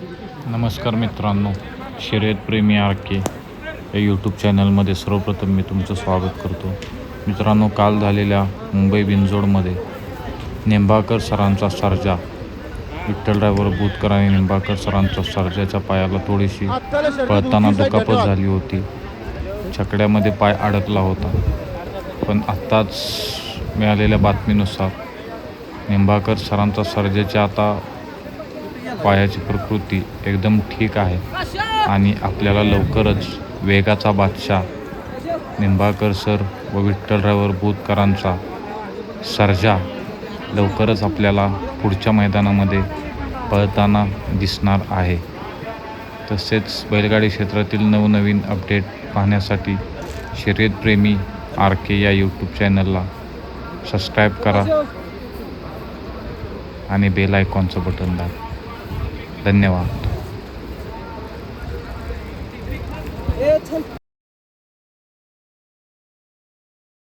नमस्कार मित्रांनो शर्यतप्रेमी आर के या यूट्यूब चॅनलमध्ये सर्वप्रथम मी तुमचं स्वागत करतो. मित्रांनो काल झालेल्या मुंबई बिनजोडमध्ये निंबाळकर सरांचा सर्जा विठ्ठल ड्रायव्हर बुतकर आणि निंबाळकर सरांचा सर्जाच्या पायाला थोडीशी पळताना दुखापत झाली होती. छकड्यामध्ये पाय अडकला होता. पण आत्ताच मिळालेल्या बातमीनुसार निंबाळकर सरांचा सर्जेच्या आता पायाची प्रकृती एकदम ठीक आहे. आणि आपल्याला लवकरच वेगाचा बादशाह निंबाळकर सर व विठ्ठल बोधकरांचा बुतकरांचा सर्जा लवकरच आपल्याला पुढच्या मैदानामध्ये पळताना दिसणार आहे. तसेच बैलगाडी क्षेत्रातील नवनवीन अपडेट पाहण्यासाठी शर्यतप्रेमी आर के या यूट्यूब चॅनलला सबस्क्राईब करा आणि बेल आयकॉनचं बटन दाबा. धन्यवाद.